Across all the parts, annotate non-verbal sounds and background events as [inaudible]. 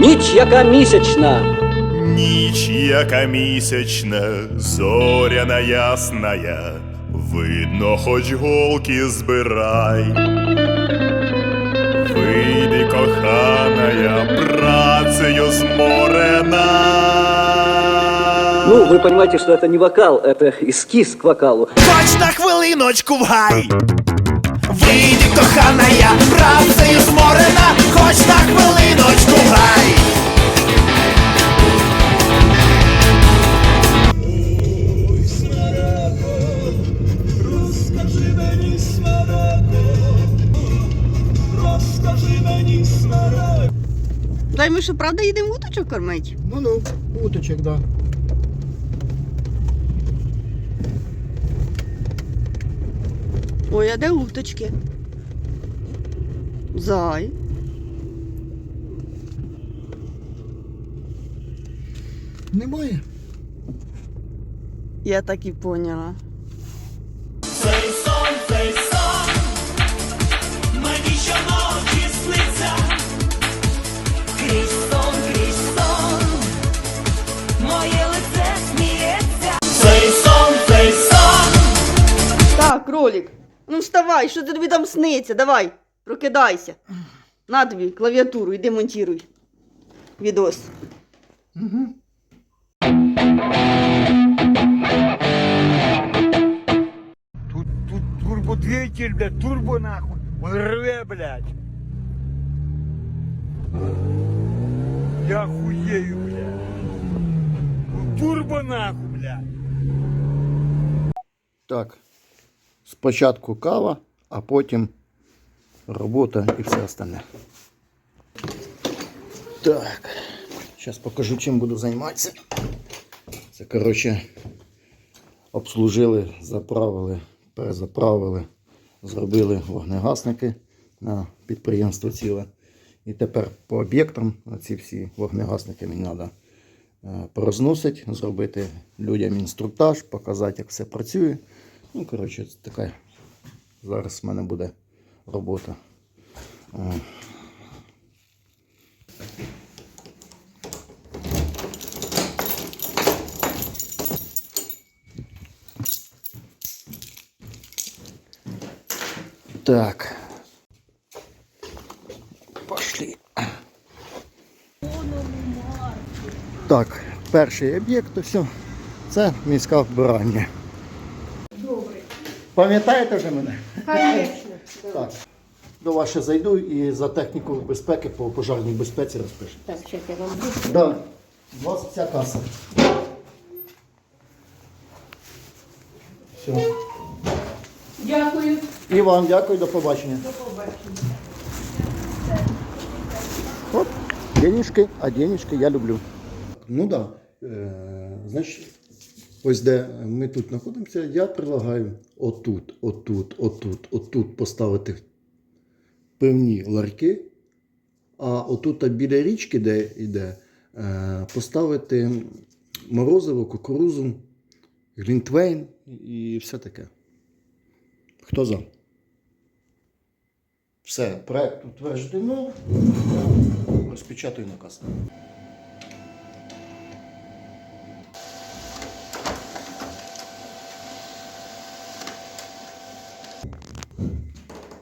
Ніч, яка місячна, Ніч, яка місячна, зоряна ясная, видно, хоч голки збирай. Вийди, коханая, працею зморена. ну, вы понимаете, что это не вокал, это эскиз к вокалу. Хоч на хвилиночку в гай. Вийди, кохана, я працею зморена, хоч на хвилиночку гай. Дай ми що, правда їдемо уточок кормить? Ну ну, уточек, да. Ой, а де уточки? Зай. Немає. Я так і поняла. Цей сон, цей сон, мені щоночі сниться. Крізь сон, крізь сон, моє лице сміється. Цей сон, цей сон. Так, кролик. Ну вставай, що тобі там сниться? Давай, прокидайся. На тобі клавіатуру, іди монтіруй. Відос. Тут, турбодвигатель, блядь, турбо нахуй. Он рве, блядь. Я хуею, блядь. Ну, Турбо нахуй, блядь. Так. Спочатку кава, а потім робота і все остальне. Так. Зараз покажу, чим буду займатися. Це, коротше, обслужили, заправили, перезаправили, зробили вогнегасники на підприємство ціле. І тепер по об'єктам ці всі вогнегасники мені треба порозносити, зробити людям інструктаж, показати, як все працює. Ну, коротше, така зараз в мене буде робота. Так. Пошли. Так, перший об'єкт, все. Це міська вбирання. Добре. Пам'ятаєте вже мене? Звісно. Так. До вас ще зайду і за техніку безпеки по пожежній безпеці розпишу. Так, сейчас я вам буду. Да. У вас вся каса. Все. Дякую. І вам дякую, до побачення. До побачення. Оп, денежки, а денежки я люблю. Ну так. Да. Е, значить, ось де ми тут знаходимося, я предлагаю отут, отут, отут, отут поставити певні ларки, а отут біля річки, де йде, е, поставити морозиво, кукурузу, глінтвейн і все таке. Хто за? Все, проект утверджено. Розпечатую наказ.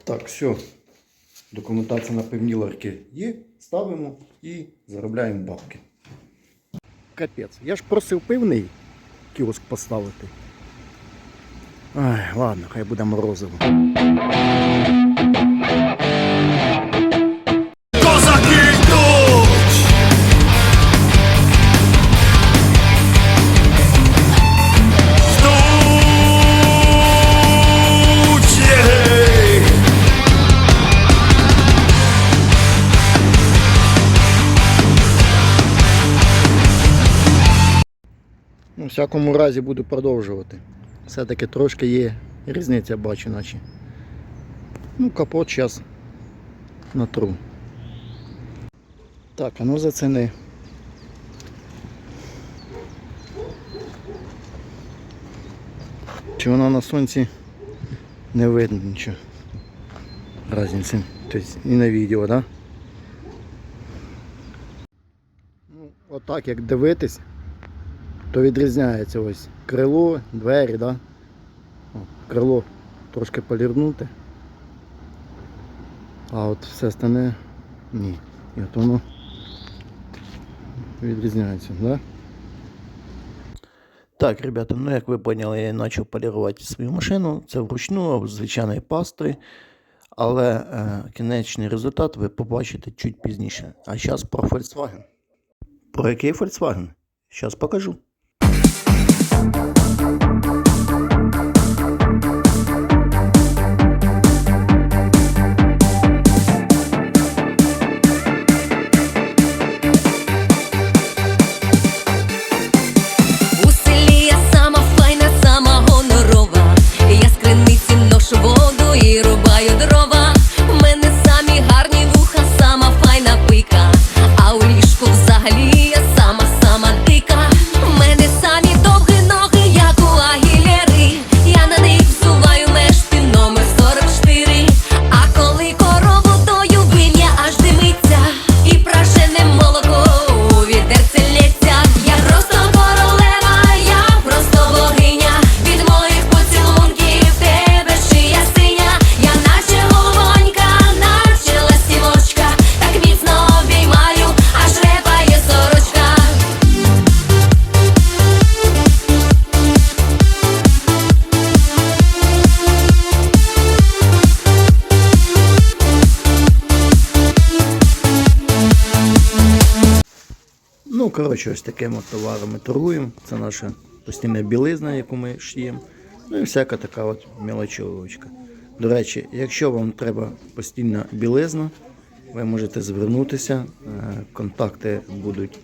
Так, все. Документація на певні ларки є. Ставимо і заробляємо бабки. Капець. Я ж просив пивний кіоск поставити. Ай, ладно, хай буде морозиво. Всякому разі буду продовжувати. Все-таки трошки є різниця, бачу, наче. Ну, капот зараз натру. Так, а ну заціни. Чи воно на сонці не видно нічого. Разниці. Тобто і на відео? Да? Ну, отак, як дивитись, то відрізняється ось крило, двері, да? О, крило трошки полірнути. А от все остальне ні. І от воно відрізняється, да? Так, ребята, ну як ви поняли, я почав полірувати свою машину. Це вручну, звичайної пастри. Але е, кінечний результат ви побачите чуть пізніше. А зараз про Volkswagen. Про який Volkswagen? Зараз покажу. عليك Ну, коротше, ось таким от товаром ми торгуємо. Це наша постійна білизна, яку ми шиємо. Ну і всяка така от мілочовочка. До речі, якщо вам треба постійна білизна, ви можете звернутися. Е, Контакти будуть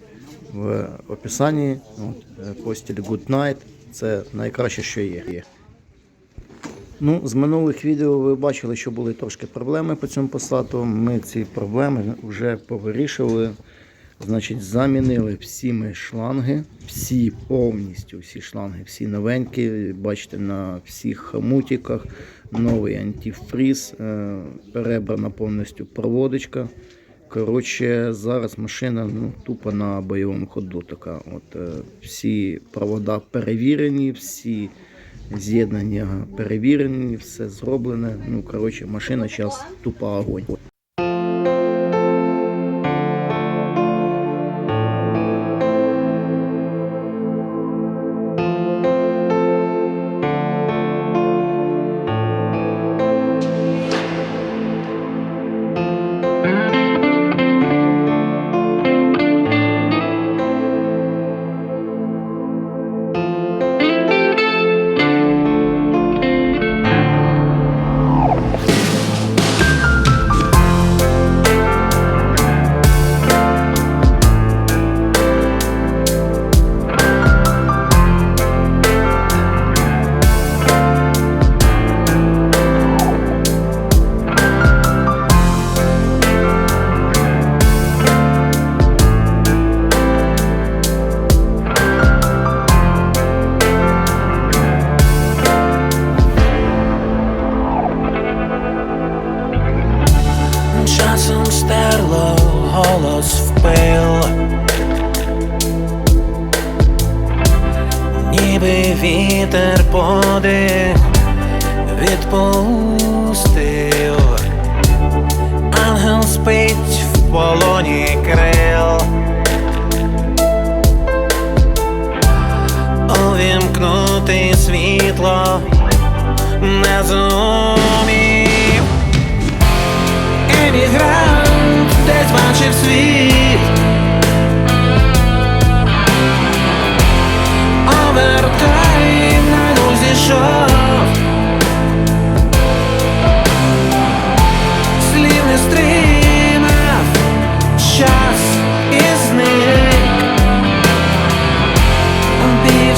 в описанні. От, е, Постіль Good Night. Це найкраще, що є. Ну, з минулих відео ви бачили, що були трошки проблеми по цьому посаду. Ми ці проблеми вже повирішили. Значить, замінили всі ми шланги, всі повністю всі шланги, всі новенькі. Бачите, на всіх хомутиках новий антифріз, е, перебрана повністю проводочка. Коротше, зараз машина ну, тупо на бойовому ходу. Така. От, е, всі провода перевірені, всі з'єднання перевірені, все зроблене. Ну, коротше, машина зараз тупо огонь. Вітер подих відпустив, ангел спить в полоні крил. Увімкнути світло не зумів. Емігрант десь бачив світ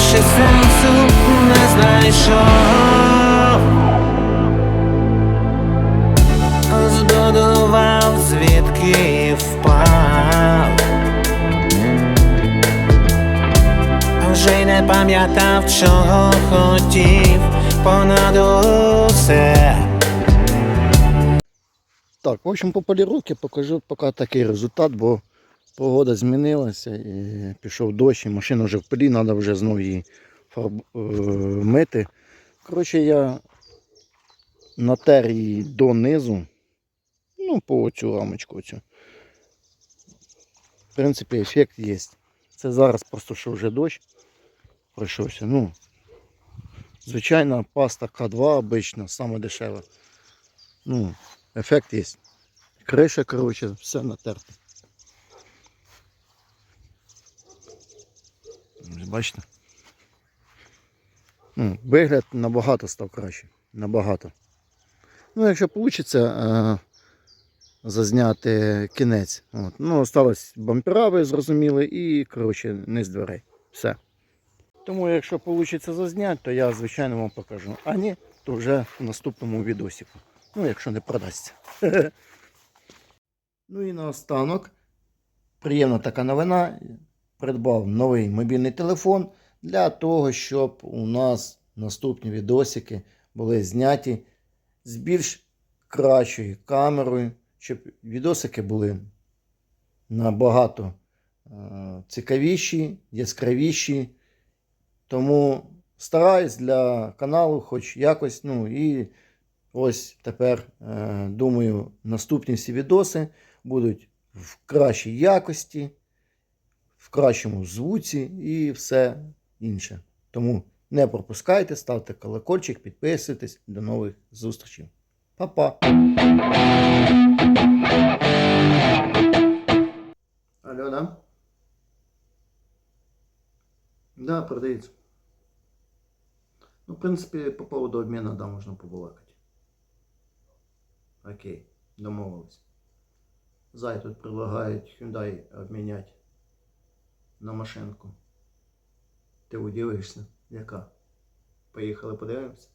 Більше сенсу не знайшов збудував, звідки впав. Вже й не пам'ятав, чого хотів понад усе. Так, в общем, по поліровці покажу поки такий результат, бо Погода змінилася, і пішов дощ, і машина вже в пилі, треба вже знову її фарб... е, мити. Коротше, я натер її донизу, ну, по цю рамочку. Цю. В принципі, ефект є. Це зараз просто що вже дощ пройшовся. Ну, звичайна паста К2 обична, саме дешева. Ну, ефект є. Криша, коротше, все натерто. Бачите? Ну, вигляд набагато став краще. Набагато. Ну, якщо вийде зазняти кінець. От. Ну, осталось бампера, ви зрозуміли, і, коротше, низ дверей. Все. Тому, якщо вийде зазняти, то я, звичайно, вам покажу. А ні, то вже в наступному відосіку. Ну, якщо не продасться. [laughs] ну і наостанок. Приємна така новина. Придбав новий мобільний телефон для того, щоб у нас наступні відосики були зняті з більш кращою камерою, щоб відосики були набагато е, цікавіші, яскравіші. Тому стараюсь для каналу, хоч якось. Ну і ось тепер е, думаю, наступні всі відоси будуть в кращій якості, в кращому звуці і все інше. Тому не пропускайте, ставте колокольчик, підписуйтесь. До нових зустрічей. Па-па! Алло, да? Да, продається. Ну, в принципі, по поводу обміну, да, можна побалакати. Окей, домовились. Зай тут предлагають Hyundai обміняти на машинку. Ти удивишся, яка? Поїхали подивимося.